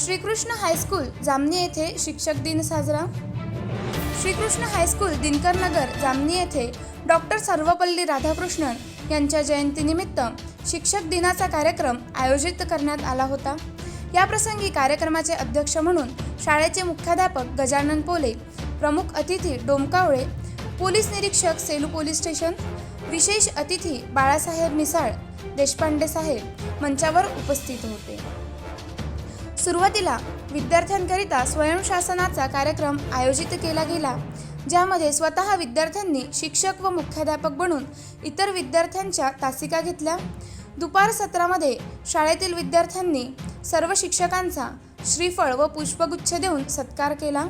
Shrikrishna high school जामनी येथे शिक्षक दिन साजरा. श्रीकृष्ण हायस्कूल दिनकर नगर जामनी येथे डॉक्टर सर्वपल्ली राधाकृष्णन यांच्या जयंतीनिमित्त शिक्षक दिनाचा कार्यक्रम आयोजित करण्यात आला होता. याप्रसंगी कार्यक्रमाचे अध्यक्ष म्हणून शाळेचे मुख्याध्यापक गजानन पोले प्रमुख अतिथी डोमकावळे पोलीस निरीक्षक सेलू पोलीस स्टेशन विशेष अतिथी बाळासाहेब मिसाळ देशपांडे साहेब मंचावर उपस्थित होते. सुरुवातीला विद्यार्थ्यांकरिता स्वयंशासनाचा कार्यक्रम आयोजित केला गेला ज्यामध्ये स्वतः विद्यार्थ्यांनी शिक्षक व मुख्याध्यापक बनून इतर विद्यार्थ्यांच्या तासिका घेतल्या. दुपार सत्रामध्ये शाळेतील विद्यार्थ्यांनी सर्व शिक्षकांचा श्रीफळ व पुष्पगुच्छ देऊन सत्कार केला.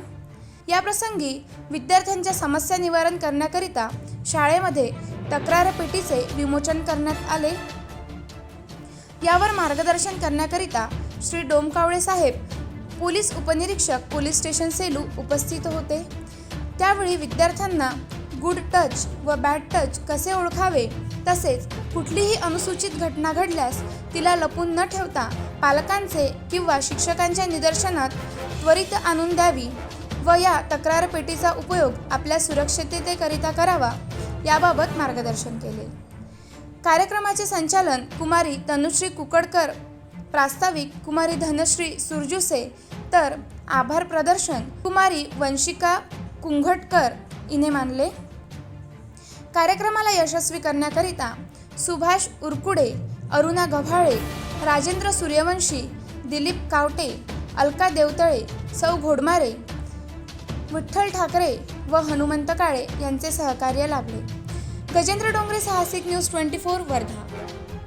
याप्रसंगी विद्यार्थ्यांच्या समस्या निवारण करण्याकरिता शाळेमध्ये तक्रार पेटीचे विमोचन करण्यात आले. यावर मार्गदर्शन करण्याकरिता श्री डोमकावळे साहेब पोलीस उपनिरीक्षक पोलीस स्टेशन सेलू उपस्थित होते. त्यावेळी विद्यार्थ्यांना गुड टच व बॅड टच कसे ओळखावे तसेच कुठलीही अनुसूचित घटना घडल्यास तिला लपून न ठेवता पालकांचे किंवा शिक्षकांच्या निदर्शनात त्वरित आणून द्यावी व या तक्रारपेटीचा उपयोग आपल्या सुरक्षिततेकरिता करावा याबाबत मार्गदर्शन केले. कार्यक्रमाचे संचालन कुमारी तनुश्री कुकडकर प्रास्ताविक कुमारी धनश्री सुरजुसे तर आभार प्रदर्शन कुमारी वंशिका कुंघटकर इने मानले. कार्यक्रमाला यशस्वी करण्याकरिता सुभाष उरकुडे अरुणा गव्हाळे राजेंद्र सूर्यवंशी दिलीप कावटे अलका देवतळे सौ घोडमारे विठ्ठल ठाकरे व हनुमंत काळे यांचे सहकार्य लाभले. गजेंद्र डोंगरे साहसिक न्यूज ट्वेंटी फोर वर्धा.